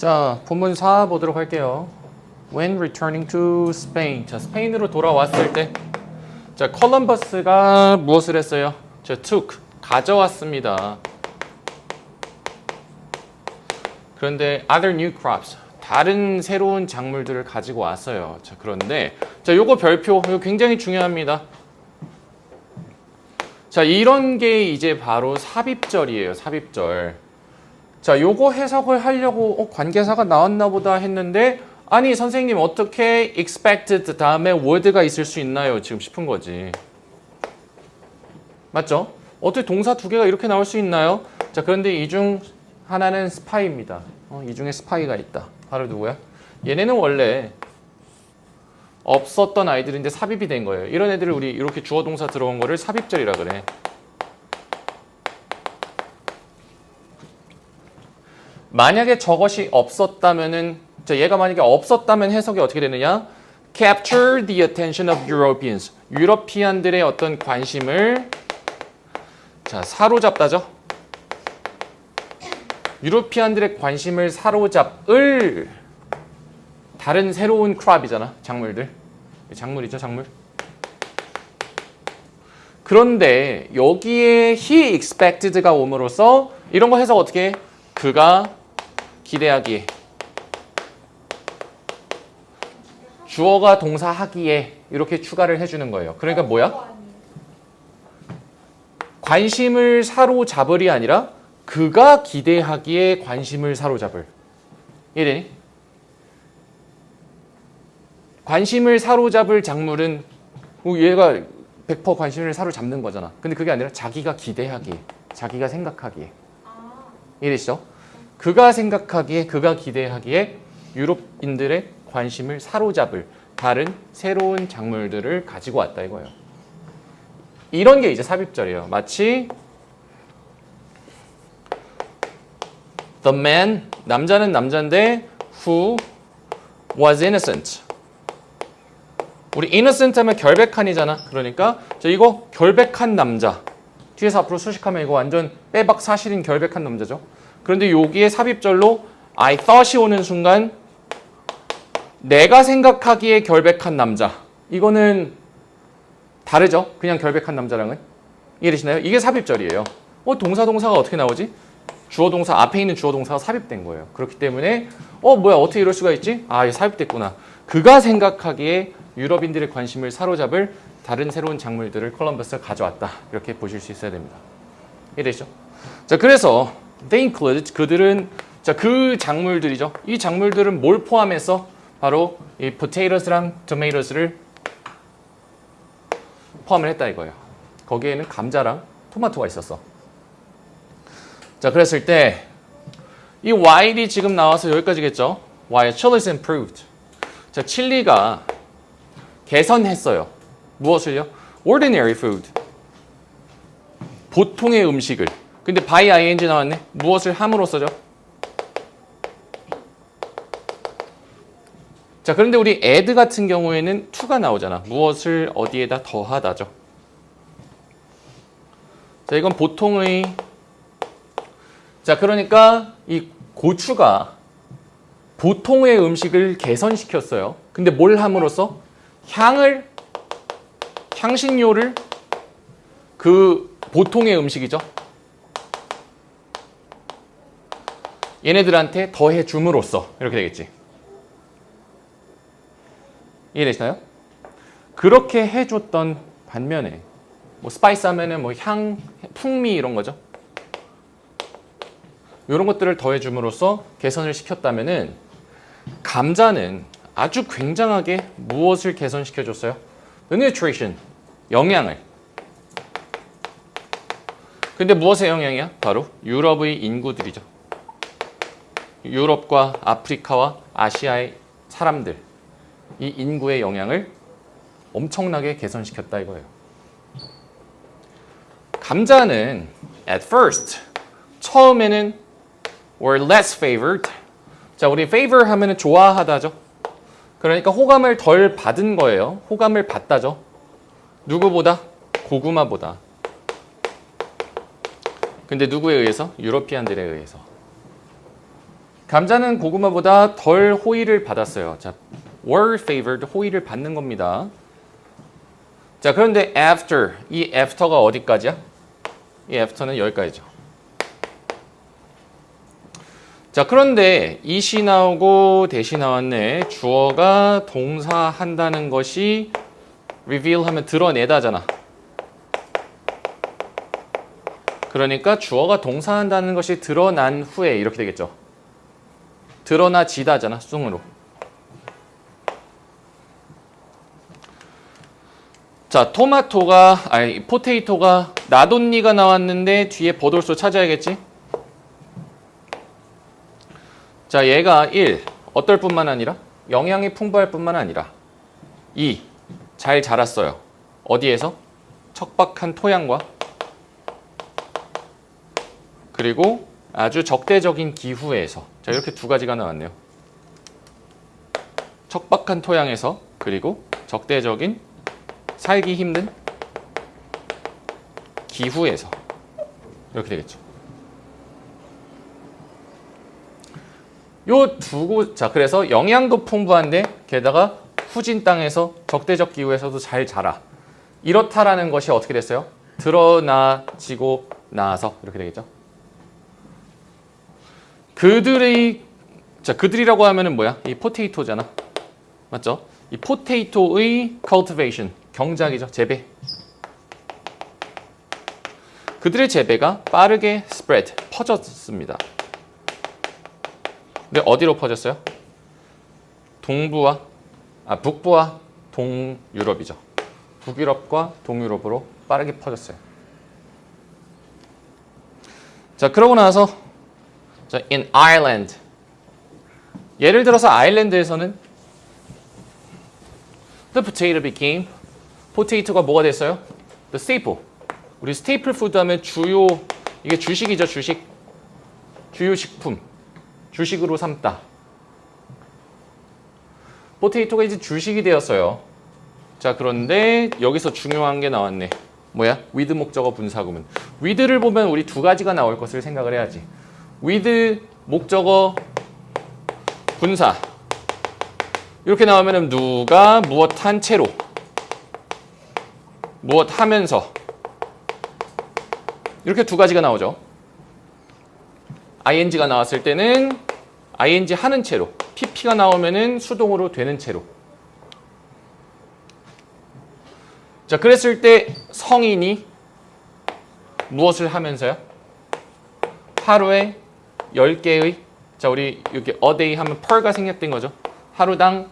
자, 본문 4 보도록 할게요. When returning to Spain. 자, 스페인으로 돌아왔을 때. 자, 콜럼버스가 무엇을 했어요? 자, took. 가져왔습니다. 그런데 other new crops. 다른 새로운 작물들을 가지고 왔어요. 자, 그런데 자, 요거 별표. 이거 굉장히 중요합니다. 자, 이런 게 이제 바로 삽입절이에요. 삽입절. 자, 요거 해석을 하려고 어, 관계사가 나왔나 보다 했는데 아니 선생님 어떻게 expected 다음에 word가 있을 수 있나요? 지금 싶은 거지. 맞죠? 어떻게 동사 두 개가 이렇게 나올 수 있나요? 자, 그런데 이 중 하나는 스파이입니다. 어, 이 중에 스파이가 있다. 바로 누구야? 얘네는 원래 없었던 아이들인데 삽입이 된 거예요. 이런 애들을 우리 이렇게 주어 동사 들어온 거를 삽입절이라 그래. 만약에 저것이 없었다면은 자 얘가 만약에 없었다면 해석이 어떻게 되느냐? capture the attention of Europeans. 유러피안들의 어떤 관심을 자 사로잡다죠. 유러피안들의 관심을 사로잡을 다른 새로운 크랍이잖아. 작물들. 작물이죠, 작물. 그런데 여기에 he expected가 옴으로써 이런 거 해석 어떻게 해? 그가 기대하기에 주어가 동사 하기에 이렇게 추가를 해주는 거예요. 그러니까 뭐야? 관심을 사로잡을이 아니라 그가 기대하기에 관심을 사로잡을. 이해되니? 관심을 사로잡을 작물은 뭐 얘가 100% 관심을 사로잡는 거잖아. 근데 그게 아니라 자기가 기대하기에, 자기가 생각하기에. 이해되시죠? 그가 생각하기에, 그가 기대하기에 유럽인들의 관심을 사로잡을 다른 새로운 작물들을 가지고 왔다 이거예요. 이런 게 이제 삽입절이에요. 마치 the man 남자는 남자인데 who was innocent. 우리 innocent 하면 결백한이잖아. 그러니까 저 이거 결백한 남자. 뒤에서 앞으로 수식하면 이거 완전 빼박 사실인 결백한 남자죠. 그런데 여기에 삽입절로 I thought이 오는 순간 내가 생각하기에 결백한 남자. 이거는 다르죠? 그냥 결백한 남자랑은. 이해되시나요? 이게 삽입절이에요. 어, 동사 동사가 어떻게 나오지? 주어 동사 앞에 있는 주어 동사가 삽입된 거예요. 그렇기 때문에 어 뭐야 어떻게 이럴 수가 있지? 아, 이게 삽입됐구나. 그가 생각하기에 유럽인들의 관심을 사로잡을 다른 새로운 작물들을 콜럼버스가 가져왔다. 이렇게 보실 수 있어야 됩니다. 이해되시죠? 자, 그래서 they include 그들은 자, 그 작물들이죠. 이 작물들은 뭘 포함해서 바로 이 potatoes랑 tomatoes를 포함을 했다 이거예요. 거기에는 감자랑 토마토가 있었어. 자, 그랬을 때 이 while이 지금 나와서 여기까지겠죠? while chili is improved. 자, 칠리가 개선했어요. 무엇을요? ordinary food. 보통의 음식을. 근데 by ing 나왔네. 무엇을 함으로써죠? 자, 그런데 우리 add 같은 경우에는 to가 나오잖아. 무엇을 어디에다 더하다죠. 자, 이건 보통의 자, 그러니까 이 고추가 보통의 음식을 개선시켰어요. 근데 뭘 함으로써 향을 향신료를 그 보통의 음식이죠. 얘네들한테 더해 줌으로써 이렇게 되겠지. 이해되시나요? 그렇게 해줬던 반면에 뭐 스파이스 하면은 뭐 향, 풍미 이런 거죠. 이런 것들을 더해줌으로써 개선을 시켰다면은 감자는 아주 굉장하게 무엇을 개선시켜줬어요? The nutrition, 영양을. 근데 무엇의 영향이야? 바로 유럽의 인구들이죠. 유럽과 아프리카와 아시아의 사람들, 이 인구의 영향을 엄청나게 개선시켰다 이거예요. 감자는 at first 처음에는 were less favored. 자, 우리 favor 하면은 좋아하다죠. 그러니까 호감을 덜 받은 거예요. 호감을 받다죠. 누구보다? 고구마보다. 근데 누구에 의해서? 유러피안들에 의해서. 감자는 고구마보다 덜 호의를 받았어요. 자, were favored 호의를 받는 겁니다. 자, 그런데 after 이 after가 어디까지야? 이 after는 여기까지죠. 자, 그런데 이시 나오고 대시 나왔네. 주어가 동사한다는 것이 reveal 하면 드러내다잖아. 그러니까 주어가 동사한다는 것이 드러난 후에 이렇게 되겠죠. 드러나 지다잖아, 수동으로. 자, 토마토가 아니 포테이토가 나돈니가 나왔는데 뒤에 버돌소 찾아야겠지? 자, 얘가 1. 어떨 뿐만 아니라 영양이 풍부할 뿐만 아니라 2. 잘 자랐어요. 어디에서? 척박한 토양과 그리고 아주 적대적인 기후에서 자, 이렇게 두 가지가 나왔네요. 척박한 토양에서 그리고 적대적인 살기 힘든 기후에서 이렇게 되겠죠. 요 두고 자 그래서 영양도 풍부한데 게다가 후진 땅에서 적대적 기후에서도 잘 자라 이렇다라는 것이 어떻게 됐어요? 드러나지고 나서 이렇게 되겠죠. 그들의 자 그들이라고 하면은 뭐야? 이 포테이토잖아, 맞죠? 이 포테이토의 cultivation 경작이죠, 재배. 그들의 재배가 빠르게 spread 퍼졌습니다. 근데 어디로 퍼졌어요? 동부와 아 북부와 동유럽이죠. 북유럽과 동유럽으로 빠르게 퍼졌어요. 자 그러고 나서 자 in Ireland 예를 들어서 아일랜드에서는 the potato became 포테이토가 뭐가 됐어요? the staple 우리 스테이플 푸드 하면 주요 이게 주식이죠 주식 주요 식품 주식으로 삼다. 포테이토가 이제 주식이 되었어요. 자, 그런데 여기서 중요한 게 나왔네. 뭐야? with 목적어 분사구문. with를 보면 우리 두 가지가 나올 것을 생각을 해야지. With 목적어 분사. 이렇게 나오면은 누가 무엇 한 채로 무엇 하면서 이렇게 두 가지가 나오죠. ing가 나왔을 때는 ing 하는 채로 pp가 나오면은 수동으로 되는 채로 자 그랬을 때 성인이 무엇을 하면서요? 하루에 10개의 자 우리 a day 하면 per가 생략된 거죠. 하루당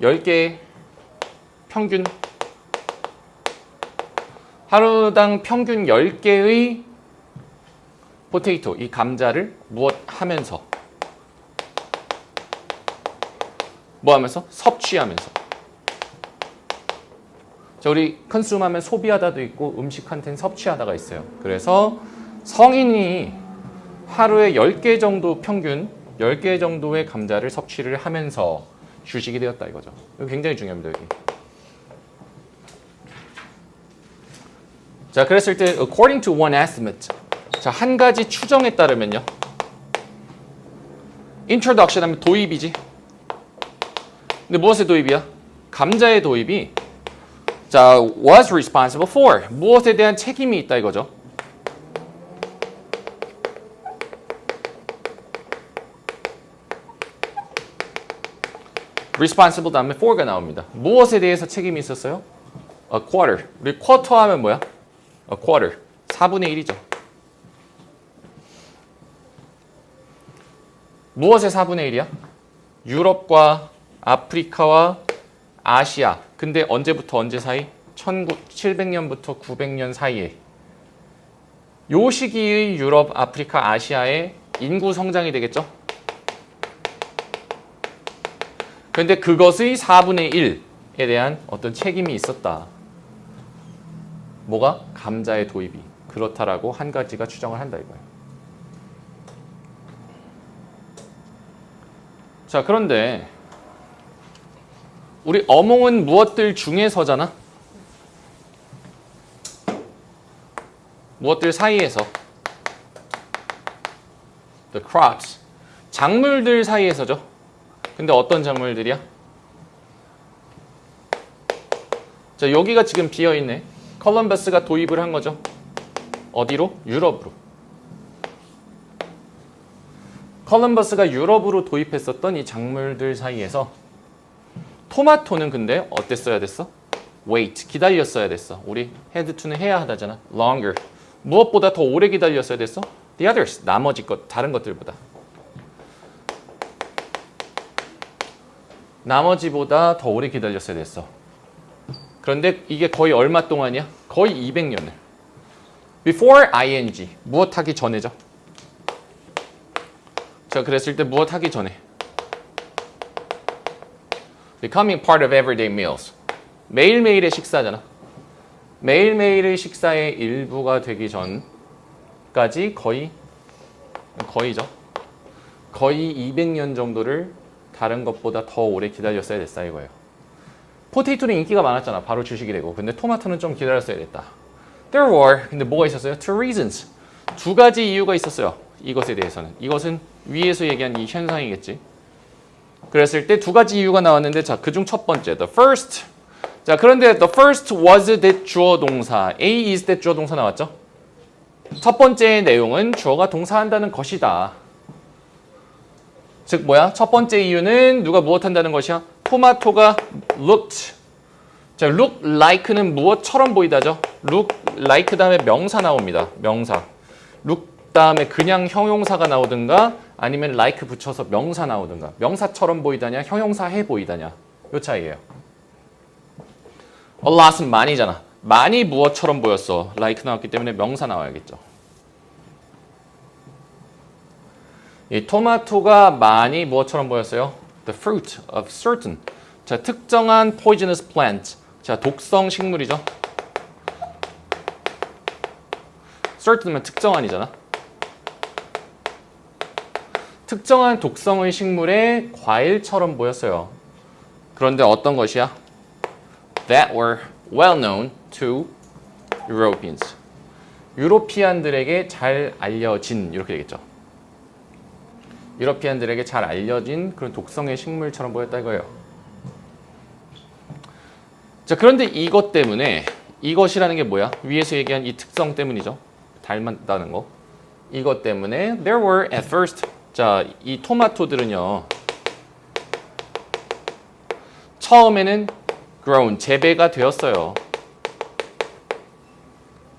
10개의 평균 하루당 평균 10개의 포테이토 이 감자를 무엇 하면서 뭐 하면서? 섭취하면서. 자 우리 컨슘 하면 소비하다도 있고 음식한테는 섭취하다가 있어요. 그래서 성인이 하루에 10개 정도 평균 10개 정도의 감자를 섭취를 하면서 주식이 되었다 이거죠 이거 굉장히 중요합니다 여기 자 그랬을 때 according to one estimate 자, 한 가지 추정에 따르면요. introduction 하면 도입이지. 근데 무엇의 도입이야? 감자의 도입이 자, was responsible for 무엇에 대한 책임이 있다 이거죠. Responsible 다음에 for가 나옵니다. 무엇에 대해서 책임이 있었어요? a quarter. 우리 quarter 하면 뭐야? a quarter. 4분의 1이죠. 무엇의 4분의 1이야? 유럽과 아프리카와 아시아. 근데 언제부터 언제 사이? 1700년부터 900년 사이에. 요 시기의 유럽, 아프리카, 아시아의 인구 성장이 되겠죠? 근데 그것의 4분의 1에 대한 어떤 책임이 있었다. 뭐가? 감자의 도입이. 그렇다라고 한 가지가 추정을 한다 이거예요. 자, 그런데 우리 어몽은 무엇들 중에서잖아? 무엇들 사이에서 the crops 작물들 사이에서죠. 근데 어떤 작물들이야? 자, 여기가 지금 비어 있네. 컬럼버스가 도입을 한 거죠. 어디로? 유럽으로. 컬럼버스가 유럽으로 도입했었던 이 작물들 사이에서 토마토는 근데 어땠어야 됐어? wait 기다렸어야 됐어. 우리 had to는 해야 하다잖아. longer 무엇보다 더 오래 기다렸어야 됐어? the others 나머지 것 다른 것들보다 나머지보다 더 오래 기다렸어야 됐어. 그런데 이게 거의 얼마 동안이야? 거의 200년을. before ing 무엇 하기 전에죠. 자, 그랬을 때 무엇 하기 전에 becoming part of everyday meals. 매일매일의 식사잖아. 매일매일의 식사의 일부가 되기 전까지 거의 거의죠. 거의 200년 정도를 다른 것보다 더 오래 기다렸어야 됐다 이거예요. 포테이토는 인기가 많았잖아. 바로 주식이 되고. 근데 토마토는 좀 기다렸어야 됐다. There were 근데 뭐가 있었어요? Two reasons. 두 가지 이유가 있었어요. 이것에 대해서는. 이것은 위에서 얘기한 이 현상이겠지. 그랬을 때 두 가지 이유가 나왔는데 자, 그중 첫 번째 the first. 자, 그런데 the first was that 주어 동사. A is that 주어 동사 나왔죠? 첫 번째 내용은 주어가 동사한다는 것이다. 즉 뭐야? 첫 번째 이유는 누가 무엇 한다는 것이야? 토마토가 looked. 자, look like는 무엇처럼 보이다죠? look like 다음에 명사 나옵니다. 명사. look 다음에 그냥 형용사가 나오든가 아니면 like 붙여서 명사 나오든가. 명사처럼 보이다냐, 형용사 해 보이다냐. 요 차이예요. a lot은 많이잖아. 많이 무엇처럼 보였어? like 나왔기 때문에 명사 나와야겠죠. 이 토마토가 많이 무엇처럼 보였어요? The fruit of certain. 자, 특정한 poisonous plant. 자, 독성 식물이죠. certain은 특정한이잖아. 특정한 독성의 식물의 과일처럼 보였어요. 그런데 어떤 것이야? That were well known to Europeans. 유로피안들에게 잘 알려진 이렇게 되겠죠. 유러피안들에게 잘 알려진 그런 독성의 식물처럼 보였다 이거예요. 자, 그런데 이것 때문에 이것이라는 게 뭐야? 위에서 얘기한 이 특성 때문이죠. 닮았다는 거. 이것 때문에 there were at first 자, 이 토마토들은요. 처음에는 grown 재배가 되었어요.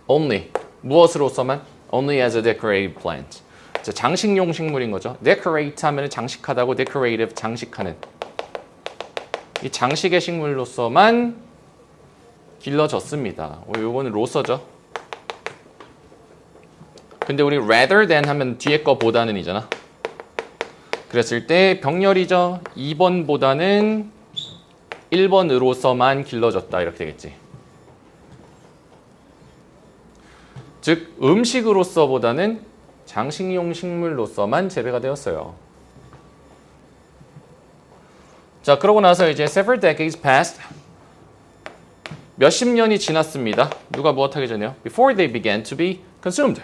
only 무엇으로서만 only as a decorative plant. 자, 장식용 식물인 거죠. decorate 하면 장식하다고 decorative 장식하는 이 장식의 식물로서만 길러졌습니다. 어, 요거는 로서죠. 근데 우리 rather than 하면 뒤에 거보다는 이잖아. 그랬을 때 병렬이죠. 2번보다는 1번으로서만 길러졌다 이렇게 되겠지. 즉 음식으로서보다는 장식용 식물로서만 재배가 되었어요. 자, 그러고 나서 이제 several decades passed. 몇십 년이 지났습니다. 누가 무엇하기 전에요? Before they began to be consumed.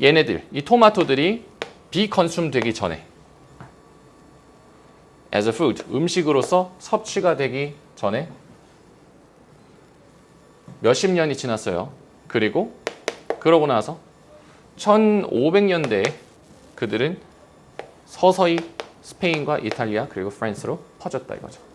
얘네들, 이 토마토들이 be consumed 되기 전에 as a food, 음식으로서 섭취가 되기 전에 몇십 년이 지났어요. 그리고 그러고 나서 1500년대에 그들은 서서히 스페인과 이탈리아 그리고 프랑스로 퍼졌다 이거죠.